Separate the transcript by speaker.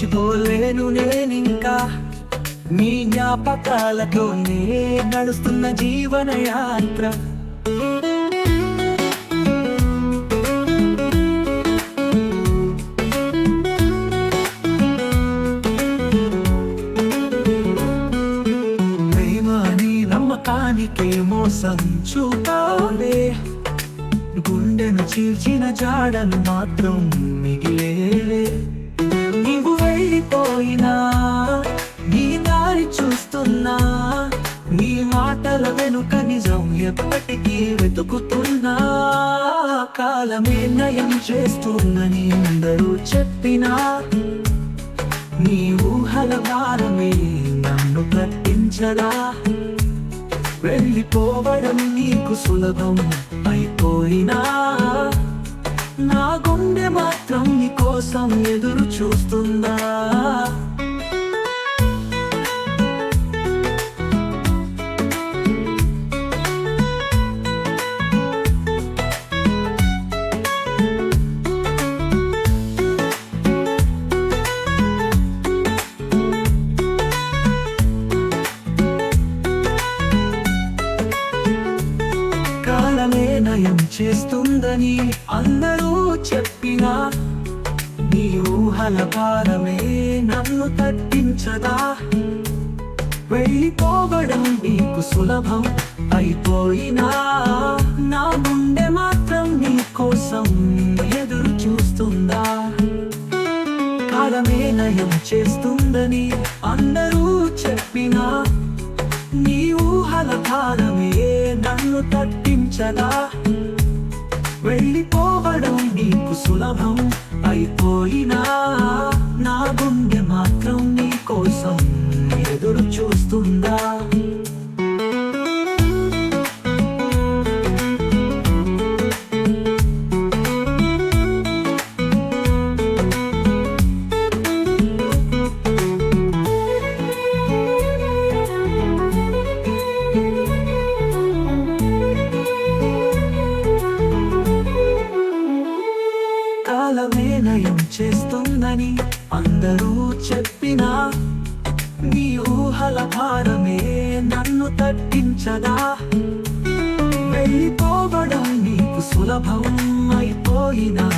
Speaker 1: మర్చిపోలేను నేనింకా. నీ జ్ఞాపకాలతోనే నడుస్తున్న జీవన యాత్ర. నమ్మకానికే మోసం చూపాలే గుండెను చీల్చిన జాడలు మాత్రం మిగిలేలే నీవు నీ దారి చూస్తున్నా నీ మాటల వెనుక నిజం ఎప్పటికీ వెతుకుతున్నా. కాలమే నయం చేస్తుందని అందరూ చెప్పినా నీ ఊహల భారమే నన్ను కట్టించదా వెళ్ళిపోవడం నీకు సులభం అయిపోయినా నా గుండె మాత్రం నీ కోసం ఎదురు చూస్తుందా? సహాయం చేస్తుందని అందరూ చెప్పినా నీ ఊహల భారమే నన్ను తట్టించదా వెళ్ళిపోవడం నీకు సులభం అయిపోయినా నా గుండె మాత్రం నీ కోసం ఎదురు చూస్తుందా? కాలమే నయం చేస్తుందని అందరూ చెప్పినా నీ ఊహల భారమే నన్ను తట్టించదా వెళ్ళిపోవడం నీకు సులభం. అని అందరూ చెప్పినా నీ ఊహల భారమే నన్ను తట్టించదా? వెళ్ళిపోవడం నీకు సులభం అయిపోయినా